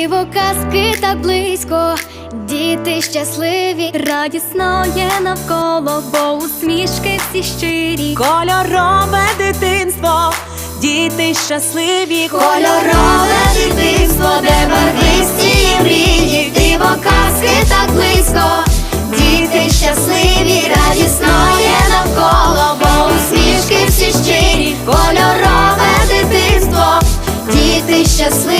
диво казки так близько, діти щасливі, радісно є навколо, бо усмішки всі щирі, кольорове дитинство, діти щасливі, кольорове дитинство, де барвисті і мрії, диво казки так близько, діти щасливі, радісно є навколо, бо усмішки всі щирі, кольорове дитинство, діти щасливі.